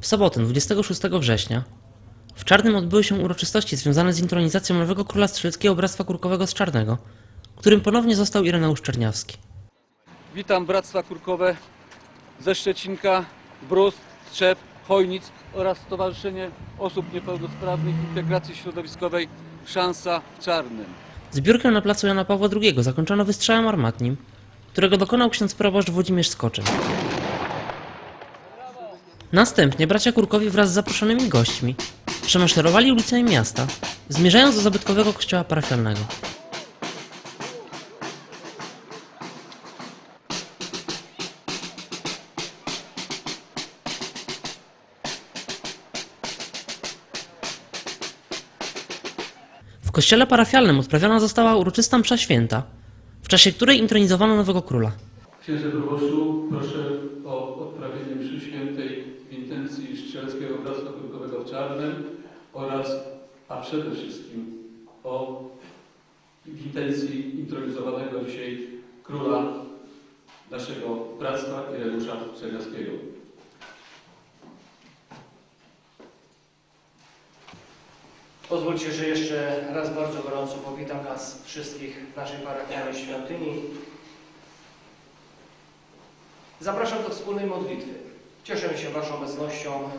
W sobotę, 26 września, w Czarnym odbyły się uroczystości związane z intronizacją nowego króla strzeleckiego bractwa kurkowego z Czarnego, którym ponownie został Ireneusz Czerniawski. Witam Bractwa Kurkowe ze Szczecinka, Brust, Strzew, Chojnic oraz Stowarzyszenie Osób Niepełnosprawnych Integracji Środowiskowej Szansa w Czarnym. Zbiórkę na placu Jana Pawła II zakończono wystrzałem armatnim, którego dokonał ksiądz proboszcz Włodzimierz Skoczyn. Następnie bracia Kurkowi wraz z zaproszonymi gośćmi przemaszerowali ulicami miasta, zmierzając do zabytkowego kościoła parafialnego. W kościele parafialnym odprawiona została uroczysta msza święta, w czasie której intronizowano nowego króla. Księże proszę o odprawienie mszy świętej w intencji Strzeleckiego Bractwa Kurkowego w Czarnym oraz, a przede wszystkim o intencji intronizowanego dzisiaj króla naszego bractwa Ireusza Czerniawskiego. Pozwólcie, że jeszcze raz bardzo gorąco powitam Was wszystkich w naszej parafialnej świątyni. Zapraszam do wspólnej modlitwy. Cieszę się Waszą obecnością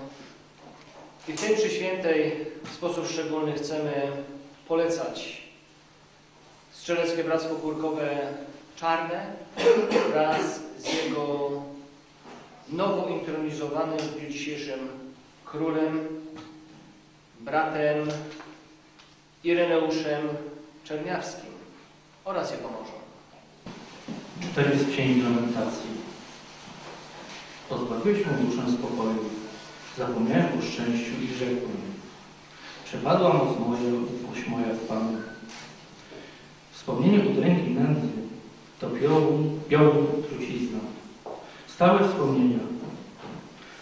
i w tej mszy świętej w sposób szczególny chcemy polecać Strzeleckie Bractwo Kurkowe Czarne wraz z jego nowo intronizowanym w dniu dzisiejszym królem, bratem Ireneuszem Czerniawskim oraz jego mężem. Czytanie z Księgi Lamentacji. Pozbawiłeś mą duszę spokoju. Zapomniałem o szczęściu i rzekłem. Przepadła moc moja, upuść moja w Panu. Wspomnienie udręki nędzy to białą, białą trucizna. Stałe wspomnienia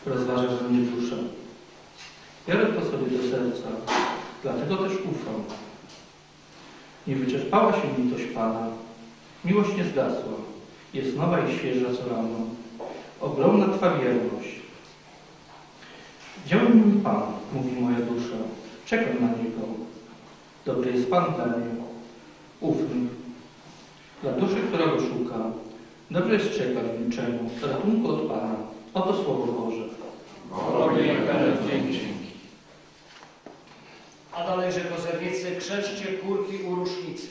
rozważa we mnie dusza. Biorę to sobie do serca, dlatego też ufam. Nie wyczerpała się litość Pana, miłość nie zgasła, jest nowa i świeża co rano. Ogromna Twa wierność. Działaj mi Pan, mówi moja dusza, czekam na Niego. Dobry jest Pan dla mnie, ufny. Dla duszy, która Go szuka, dobrze jest czekać w milczeniu, ratunku od Pana. Oto Słowo Boże. A dalejże kozernicy, krzeszcie kurki u rusznicy,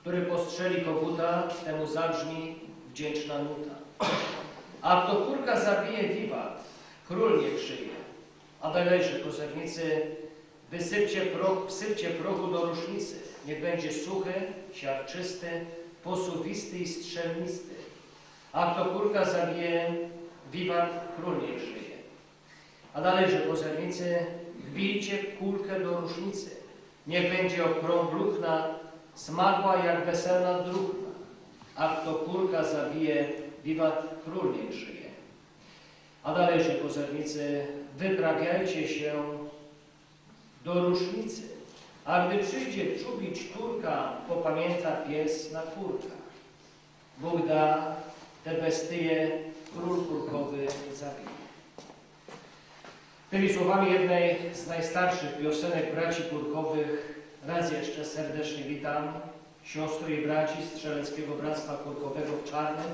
który postrzeli koguta, temu zabrzmi wdzięczna nuta. A kto kurka zabije wiwat, król niech żyje. A dalejże kozernicy, wysypcie proch, wsypcie prochu do rusznicy, niech będzie suchy, siarczysty, posuwisty i strzelnisty. A kto kurka zabije wiwat, król niech żyje. A dalej, że pozernicy, wbijcie kulkę do różnicy. Niech będzie okrągluchna, smagła jak weselna druhna. A kto kulka zabije, wiwat król niech żyje. A dalej, że pozernicy, wyprawiajcie się do różnicy. A gdy przyjdzie czubić turka, popamięta pies na kurka. Bóg da te bestie, król kurkowy zabije. Tymi słowami jednej z najstarszych piosenek braci Kurkowych raz jeszcze serdecznie witam siostry i braci Strzeleckiego Bractwa Kurkowego w Czarnym,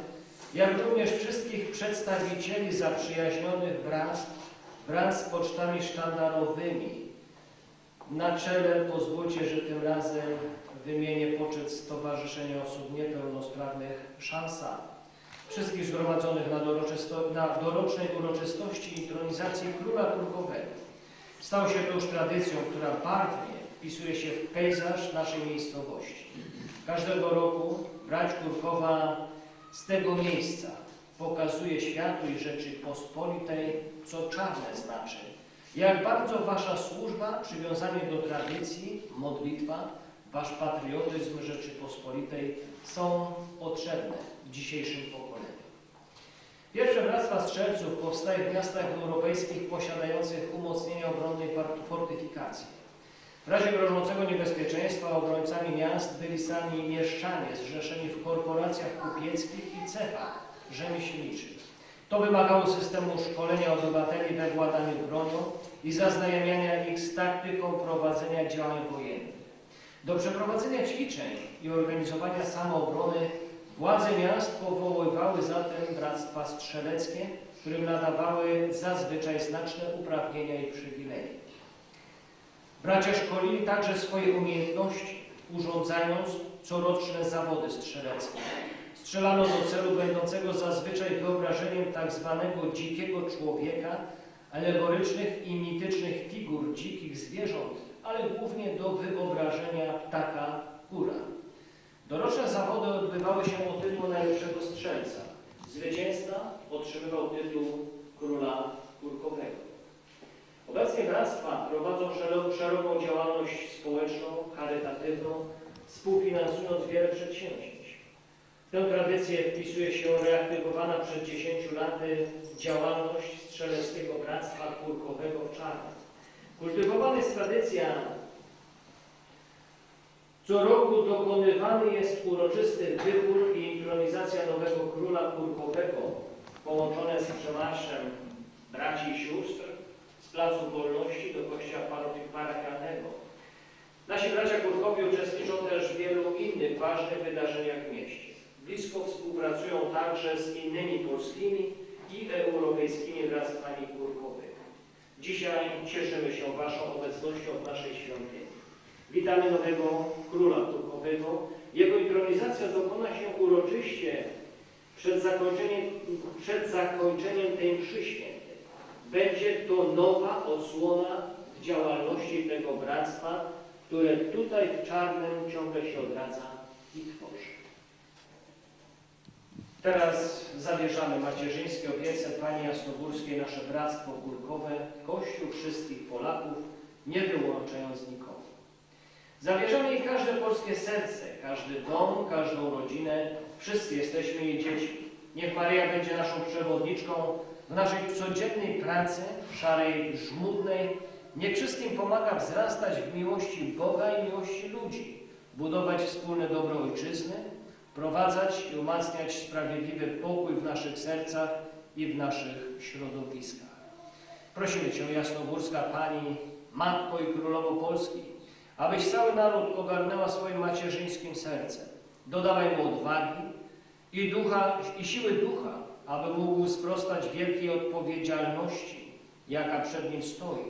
jak również wszystkich przedstawicieli zaprzyjaźnionych bractw wraz z pocztami sztandarowymi. Na czele pozwólcie, że tym razem wymienię poczet Stowarzyszenia Osób Niepełnosprawnych Szansa wszystkich zgromadzonych na, na dorocznej uroczystości intronizacji Króla Turkowego. Stało się to już tradycją, która barwnie wpisuje się w pejzaż naszej miejscowości. Każdego roku brać Kurkowa z tego miejsca pokazuje światu i Rzeczypospolitej, co czarne znaczy. Jak bardzo Wasza służba, przywiązanie do tradycji, modlitwa, Wasz patriotyzm Rzeczypospolitej są potrzebne dzisiejszym pokoleniu. Pierwsze bractwa strzelców powstaje w miastach europejskich posiadających umocnienia obronnej fortyfikacji. W razie grożącego niebezpieczeństwa obrońcami miast byli sami mieszczanie zrzeszeni w korporacjach kupieckich i cechach rzemieślniczych. To wymagało systemu szkolenia obywateli we władaniu bronią i zaznajamiania ich z taktyką prowadzenia działań wojennych. Do przeprowadzenia ćwiczeń i organizowania samoobrony władze miast powoływały zatem bractwa strzeleckie, którym nadawały zazwyczaj znaczne uprawnienia i przywileje. Bracia szkolili także swoje umiejętności, urządzając coroczne zawody strzeleckie. Strzelano do celu będącego zazwyczaj wyobrażeniem tak zwanego dzikiego człowieka, alegorycznych i mitycznych figur dzikich zwierząt, ale głównie do wyobrażenia ptaka kura. Doroczne zawody odbywały się o tytuł najlepszego strzelca. Zwycięzca otrzymywał tytuł króla kurkowego. Obecnie bractwa prowadzą szeroką, działalność społeczną, charytatywną, współfinansując wiele przedsięwzięć. Tę tradycję wpisuje się reaktywowana przed 10 laty działalność Strzeleckiego Bractwa Kurkowego w Czarnym. Kultywowany jest tradycja co roku dokonywany jest uroczysty wybór i intronizacja nowego króla kurkowego, połączone z przemarszem braci i sióstr z Placu Wolności do kościoła parafialnego. Nasi bracia kurkowi uczestniczą też w wielu innych ważnych wydarzeniach w mieście. Blisko współpracują także z innymi polskimi i europejskimi bractwami kurkowymi. Dzisiaj cieszymy się Waszą obecnością w naszej świątyni. Witamy nowego króla turkowego. Jego intronizacja dokona się uroczyście przed zakończeniem, przed zakończeniem tej mszy świętej. Będzie to nowa odsłona działalności tego bractwa, które tutaj w Czarnym ciągle się odradza i tworzy. Teraz zawierzamy macierzyńskie opiece Pani Jasnogórskiej nasze Bractwo Górkowe, Kościół wszystkich Polaków, nie wyłączając nikogo. Zawierzamy jej każde polskie serce, każdy dom, każdą rodzinę. Wszyscy jesteśmy jej dziećmi. Niech Maryja będzie naszą przewodniczką w naszej codziennej pracy, szarej, żmudnej. Niech wszystkim pomaga wzrastać w miłości Boga i miłości ludzi, budować wspólne dobro ojczyzny, wprowadzać i umacniać sprawiedliwy pokój w naszych sercach i w naszych środowiskach. Prosimy Cię, Jasnogórska Pani, Matko i Królowo Polski, abyś cały naród ogarnęła swoim macierzyńskim sercem. Dodawaj mu odwagi i ducha, i siły ducha, aby mógł sprostać wielkiej odpowiedzialności, jaka przed nim stoi.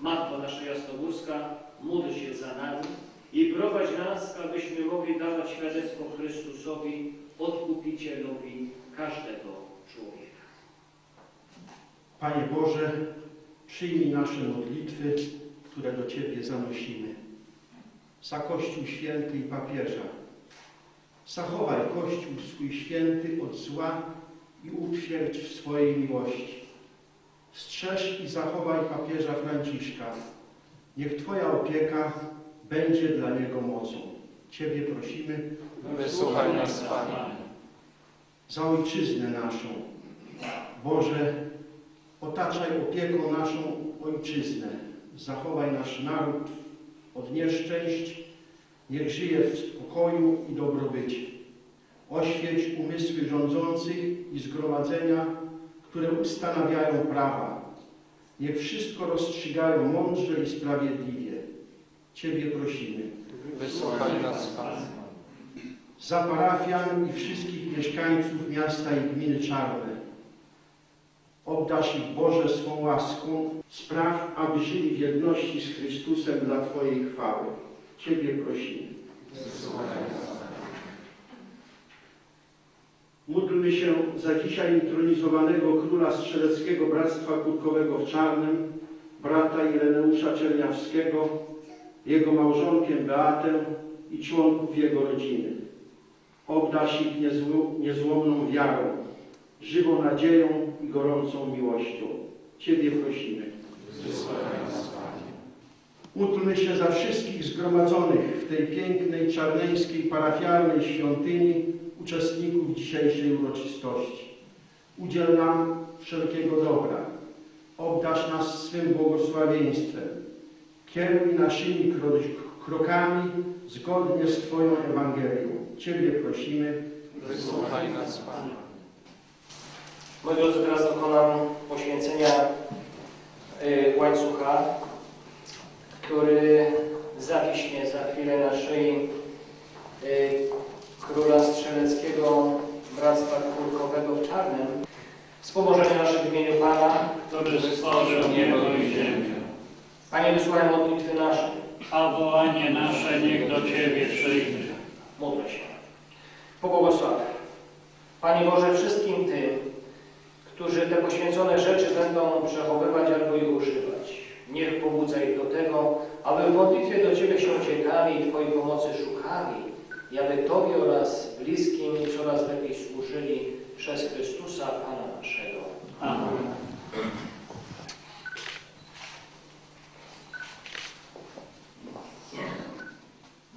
Matko nasza Jasnogórska, módl się za nami i prowadź nas, abyśmy mogli dawać świadectwo Chrystusowi, Odkupicielowi każdego człowieka. Panie Boże, przyjmij nasze modlitwy, które do Ciebie zanosimy. Za Kościół Święty i Papieża. Zachowaj Kościół swój święty od zła i utwierdź w swojej miłości. Strzeż i zachowaj papieża Franciszka. Niech Twoja opieka będzie dla niego mocą. Ciebie prosimy Wysłuchaj nas, Panie. za ojczyznę naszą. Boże, otaczaj opieką naszą ojczyznę. Zachowaj nasz naród od nieszczęść. Niech żyje w spokoju i dobrobycie. Oświeć umysły rządzących i zgromadzenia, które ustanawiają prawa. Niech wszystko rozstrzygają mądrze i sprawiedliwie. Ciebie prosimy. Wysłuchaj nas, Panie. za parafian i wszystkich mieszkańców miasta i gminy Czarne. Obdasz ich Boże swą łaską, spraw, aby żyli w jedności z Chrystusem dla Twojej chwały. Ciebie prosimy. Módlmy się za dzisiaj intronizowanego króla Strzeleckiego Bractwa Kurkowego w Czarnym, brata Ireneusza Czerniawskiego, jego małżonkę Beatę i członków jego rodziny. Obdasz ich niezło, niezłomną wiarą, żywą nadzieją i gorącą miłością. Ciebie prosimy. Módlmy się za wszystkich zgromadzonych w tej pięknej, czarneńskiej, parafialnej świątyni, uczestników dzisiejszej uroczystości. Udziel nam wszelkiego dobra. Obdasz nas swym błogosławieństwem. Kieruj naszymi kro- krokami zgodnie z Twoją Ewangelią. Ciebie prosimy. Wysłuchaj nas, Panie. Moi drodzy, teraz dokonam poświęcenia y, łańcucha, który zawiśnie za chwilę na szyi y, króla strzeleckiego Bractwa Kurkowego w Czarnym. Wspomożenie nasze w imieniu Pana, który stworzył niebo i ziemię. Panie wysłuchaj modlitwy nasze. A wołanie nasze niech do Ciebie przyjdzie. Módlę się. Pobłogosław. Panie Boże, wszystkim tym, którzy te poświęcone rzeczy będą przechowywać albo ich używać. Niech pobudza ich do tego, aby w modlitwie do Ciebie się uciekali i Twojej pomocy szukali, i aby Tobie oraz bliskim coraz lepiej służyli przez Chrystusa Pana naszego. Amen.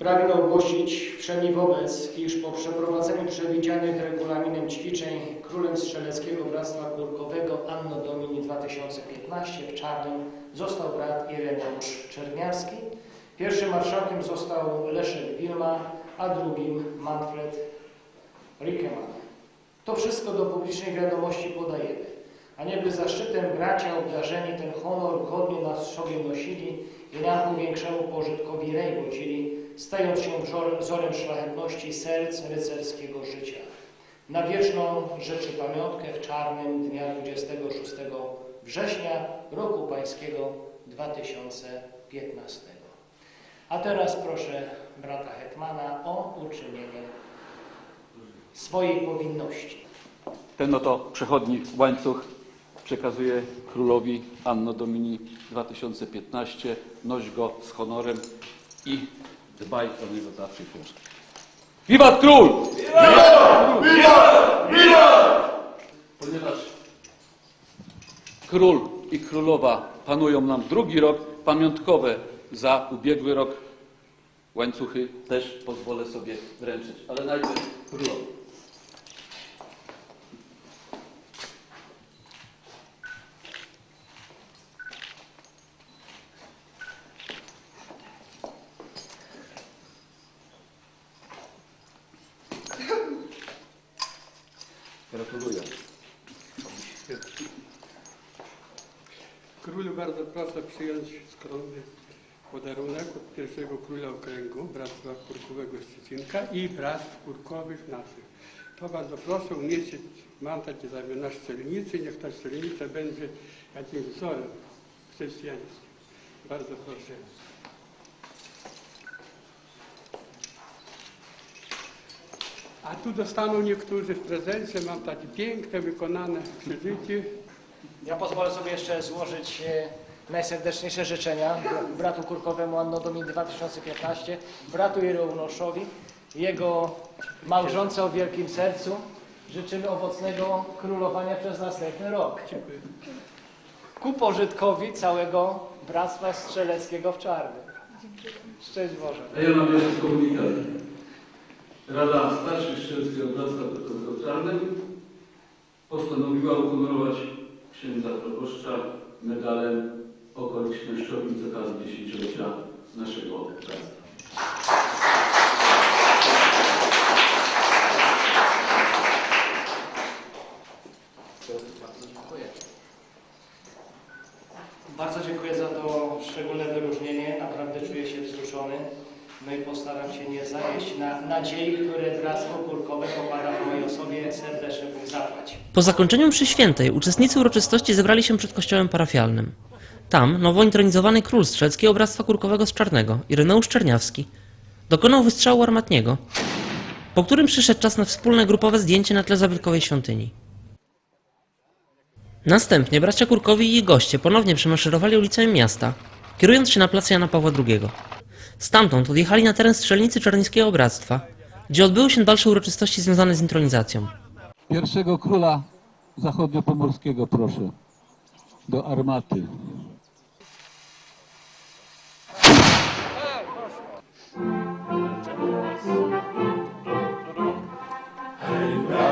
Pragnę ogłosić wszemi wobec, iż po przeprowadzeniu przewidzianych regulaminem ćwiczeń Królem Strzeleckiego Bractwa Kurkowego Anno Domini 2015 w Czarnym został brat Ireneusz Czerniawski. Pierwszym marszałkiem został Leszek Wilma, a drugim Manfred Rickemann. To wszystko do publicznej wiadomości podajemy. A nieby zaszczytem bracia obdarzeni ten honor godnie nas sobie nosili ku większemu pożytkowi rej budzili, stając się wzor- wzorem szlachetności serc rycerskiego życia. Na wieczną rzeczy pamiątkę w czarnym dnia 26 września roku pańskiego 2015. A teraz proszę brata Hetmana o uczynienie swojej powinności. Ten oto przechodni łańcuch przekazuje królowi Anno Domini 2015. Noś go z honorem i dbaj o niego zawsze i wszędzie. Wiwat król! Ponieważ król i królowa panują nam drugi rok, pamiątkowe za ubiegły rok łańcuchy też pozwolę sobie wręczyć. Ale najpierw królowi. Gratuluję. Królu bardzo proszę przyjąć skromny podarunek od pierwszego króla okręgu, Bractwa Kurkowego Szczecinka i Bractw Kurkowych naszych. To bardzo proszę umieścić, mam takie zamiar na szczelnicy, niech ta szczelnica będzie jakimś wzorem chrześcijańskim. Bardzo proszę. A tu dostaną niektórzy w prezencie, mam takie piękne, wykonane krzyżyki. Ja pozwolę sobie jeszcze złożyć e, najserdeczniejsze życzenia br- bratu Kurkowemu Anno Domini 2015, bratu Ireuszowi, jego małżonce o wielkim sercu. Życzymy owocnego królowania przez następny rok. Dziękuję. Ku pożytkowi całego Bractwa Strzeleckiego w Czarnym. Szczęść Boże. A ja mam jeszcze komunikat. Rada Starszych Strzeleckiego Bractwa w Czarnym postanowiła uhonorować księdza proboszcza medalem okolicznościowym z okazji dziesięciolecia naszego bractwa. Bardzo dziękuję za to szczególne wyróżnienie. Naprawdę czuję się wzruszony. No i postaram się nie zajeść na nadziei, które Bractwo Kurkowe pokłada w mojej osobie. Serdecznie Bóg zapłać. Po zakończeniu mszy świętej uczestnicy uroczystości zebrali się przed kościołem parafialnym. Tam nowo intronizowany król strzeleckiego bractwa kurkowego z Czarnego, Ireneusz Czerniawski, dokonał wystrzału armatniego, po którym przyszedł czas na wspólne grupowe zdjęcie na tle zabytkowej świątyni. Następnie bracia Kurkowi i ich goście ponownie przemaszerowali ulicami miasta, kierując się na plac Jana Pawła II. Stamtąd odjechali na teren strzelnicy Czarnińskiego Bractwa, gdzie odbyły się dalsze uroczystości związane z intronizacją. Pierwszego króla zachodniopomorskiego proszę do armaty.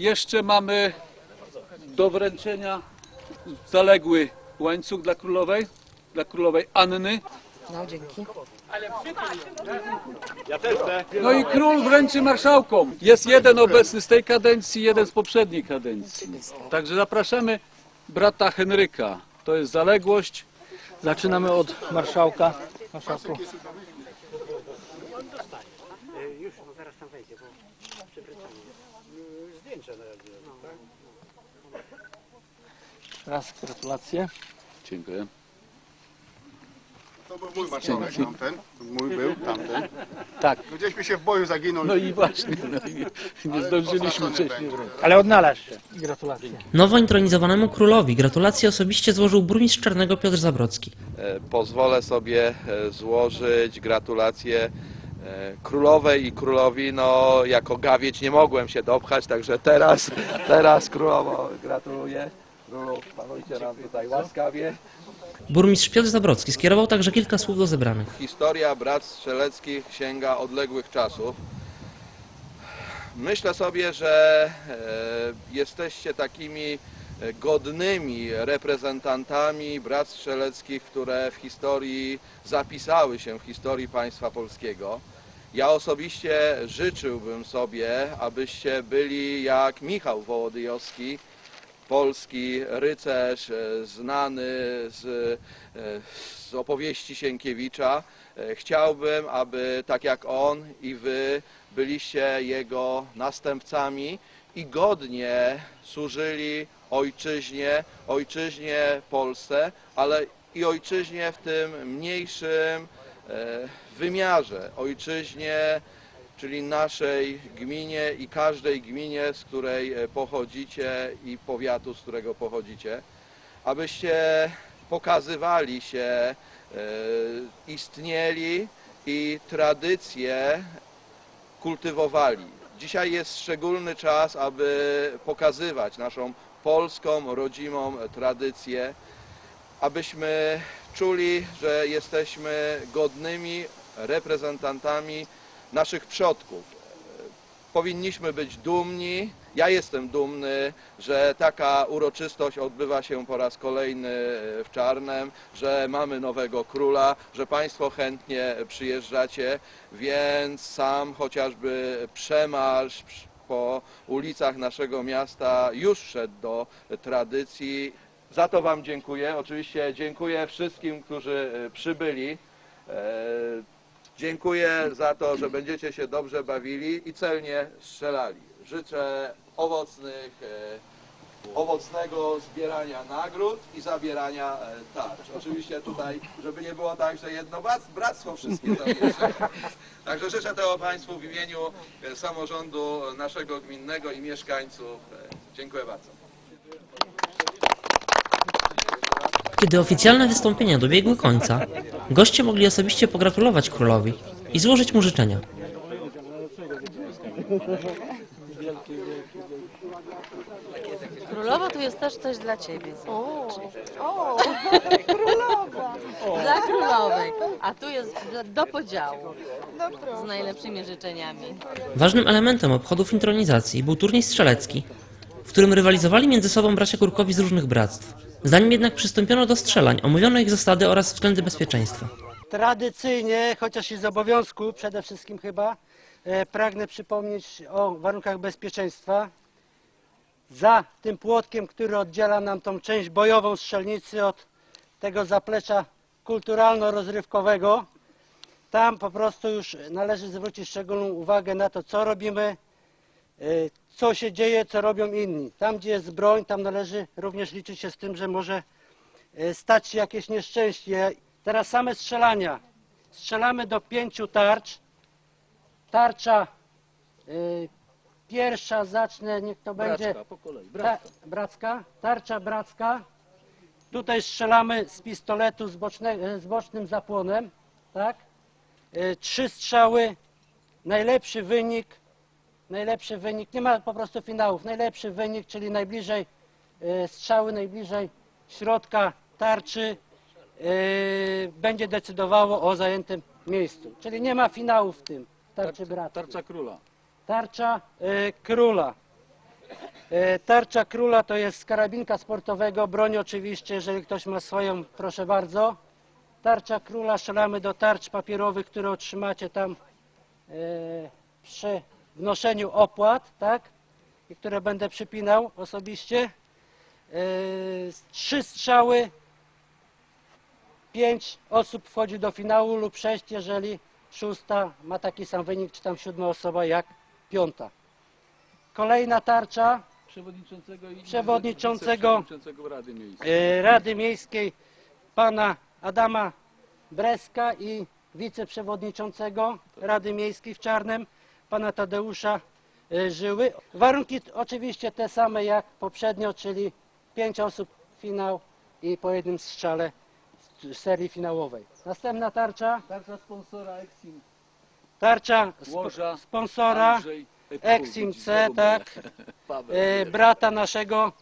Jeszcze mamy do wręczenia zaległy łańcuch dla królowej, dla królowej Anny. No, dzięki. No i król wręczy marszałkom. Jest jeden obecny z tej kadencji, jeden z poprzedniej kadencji. Także zapraszamy brata Henryka. To jest zaległość. Zaczynamy od marszałka. Marszałku. Raz gratulacje. Dziękuję. To był mój marszałek tamten. Mój był tamten. Tak. No Gdzieśmy się w boju zaginął. No i właśnie, no i nie zdążyliśmy wcześniej. Ale odnalazł się. Gratulacje. Nowo intronizowanemu królowi gratulacje osobiście złożył burmistrz Czarnego Piotr Zabrocki. E, pozwolę sobie e, złożyć gratulacje królowej i królowi. No, jako gawieć nie mogłem się dopchać, także teraz, teraz królowo gratuluję. Królu, panujcie nam tutaj łaskawie. Burmistrz Piotr Zabrocki skierował także kilka słów do zebranych. Historia bratstw strzeleckich sięga odległych czasów. Myślę sobie, że e, jesteście takimi e, godnymi reprezentantami bratstw strzeleckich, które w historii zapisały się w historii państwa polskiego. Ja osobiście życzyłbym sobie, abyście byli jak Michał Wołodyjowski, polski rycerz e, znany z, e, z opowieści Sienkiewicza. E, Chciałbym, aby tak jak on i wy byliście jego następcami i godnie służyli ojczyźnie, ojczyźnie Polsce, ale i ojczyźnie w tym mniejszym wymiarze, ojczyźnie czyli naszej gminie i każdej gminie, z której e, pochodzicie i powiatu, z którego pochodzicie, abyście pokazywali się, e, istnieli i tradycje kultywowali. Dzisiaj jest szczególny czas, aby pokazywać naszą polską, rodzimą tradycję, abyśmy czuli, że jesteśmy godnymi reprezentantami naszych przodków. Powinniśmy być dumni. Ja jestem dumny, że taka uroczystość odbywa się po raz kolejny w Czarnem, że mamy nowego króla, że Państwo chętnie przyjeżdżacie, więc sam chociażby przemarsz po ulicach naszego miasta już wszedł do tradycji. Za to Wam dziękuję. Oczywiście dziękuję wszystkim, którzy e, przybyli. E, Dziękuję za to, że będziecie się dobrze bawili i celnie strzelali. Życzę owocnych, e, owocnego zbierania nagród i zabierania tarcz. Oczywiście tutaj, żeby nie było tak, że jedno bractwo wszystkie zabierze. Także życzę tego Państwu w imieniu samorządu naszego gminnego i mieszkańców. Dziękuję bardzo. Kiedy oficjalne wystąpienia dobiegły końca, goście mogli osobiście pogratulować królowi i złożyć mu życzenia. Królowo, tu jest też coś dla ciebie. O, o, królowa. Dla królowej. A tu jest dla- do podziału. Z najlepszymi życzeniami. Ważnym elementem obchodów intronizacji był turniej strzelecki, w którym rywalizowali między sobą bracia Kurkowi z różnych bractw. Zanim jednak przystąpiono do strzelań, omówiono ich zasady oraz względy bezpieczeństwa. Tradycyjnie, chociaż i z obowiązku przede wszystkim chyba, e, pragnę przypomnieć o warunkach bezpieczeństwa. Za tym płotkiem, który oddziela nam tą część bojową strzelnicy od tego zaplecza kulturalno-rozrywkowego, tam po prostu już należy zwrócić szczególną uwagę na to, co robimy, co się dzieje, co robią inni. Tam, gdzie jest broń, tam należy również liczyć się z tym, że może e, stać się jakieś nieszczęście. Teraz same strzelania. Strzelamy do pięciu tarcz. Tarcza y, pierwsza zacznę, niech to będzie Bracka, po kolei. ta, Bracka. bracka. Tarcza bracka. Tutaj strzelamy z pistoletu z, boczne, z bocznym zapłonem. Tak? Y, trzy strzały. Najlepszy wynik najlepszy wynik, nie ma po prostu finałów, najlepszy wynik, czyli najbliżej e, strzały, najbliżej środka tarczy e, będzie decydowało o zajętym miejscu. Czyli nie ma finału w tym tarczy brackiej. Tarcza króla. Tarcza e, króla. Tarcza króla to jest karabinka sportowego, broń oczywiście, jeżeli ktoś ma swoją, proszę bardzo. Tarcza króla, strzelamy do tarcz papierowych, które otrzymacie tam e, wnoszeniu opłat, tak? I które będę przypinał osobiście. E, trzy strzały, pięć osób wchodzi do finału lub sześć, jeżeli szósta ma taki sam wynik, czy tam siódma osoba jak piąta. Kolejna tarcza Przewodniczącego i Przewodniczącego- wiceprzewodniczącego Rady Miejskiej. e, Rady Miejskiej pana Adama Breska i wiceprzewodniczącego Rady Miejskiej w Czarnem pana Tadeusza e, Żyły. Warunki oczywiście te same jak poprzednio, czyli pięć osób finał i po jednym strzale z serii finałowej. Następna tarcza, Tarcza sponsora Exim. tarcza sp- Łoża, sponsora Andrzej Exim C, tak, e, brata naszego.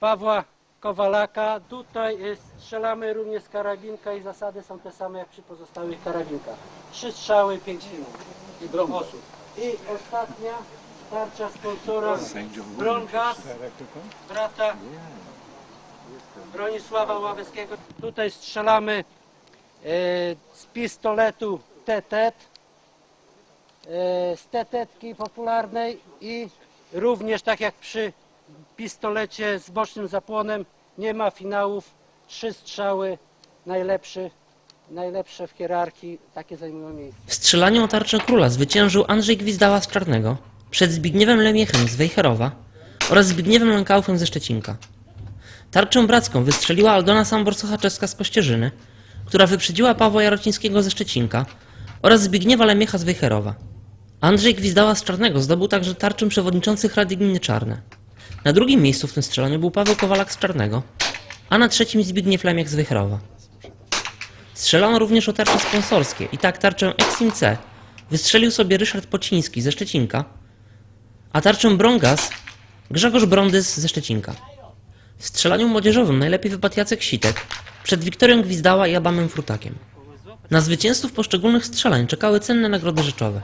Pawła Kowalaka. Tutaj y, strzelamy również z karabinka i zasady są te same jak przy pozostałych karabinkach. Trzy strzały, pięć finałów. osób. I ostatnia tarcza sponsora Brongas, brata Bronisława Ławeckiego. Tutaj strzelamy y, z pistoletu TT, y, z tetetki popularnej i również tak jak przy pistolecie z bocznym zapłonem nie ma finałów, trzy strzały, najlepszy, najlepsze w hierarchii, takie zajmują miejsce. W strzelaniu o tarczę króla zwyciężył Andrzej Gwizdała z Czarnego przed Zbigniewem Lemiechem z Wejherowa oraz Zbigniewem Lękauchem ze Szczecinka. Tarczę bracką wystrzeliła Aldona Sambor-Sochaczewska z Kościerzyny, która wyprzedziła Pawła Jarocińskiego ze Szczecinka oraz Zbigniewa Lemiecha z Wejherowa. Andrzej Gwizdała z Czarnego zdobył także tarczę przewodniczących Rady Gminy Czarne. Na drugim miejscu w tym strzelaniu był Paweł Kowalak z Czarnego, a na trzecim Zbigniew Lemiech z Wejherowa. Strzelano również o tarcze sponsorskie i tak tarczę Exim C wystrzelił sobie Ryszard Pociński ze Szczecinka, a tarczę Brongas Grzegorz Brondys ze Szczecinka. W strzelaniu młodzieżowym najlepiej wypadł Jacek Sitek przed Wiktorią Gwizdała i Adamem Frutakiem. Na zwycięzców poszczególnych strzelań czekały cenne nagrody rzeczowe.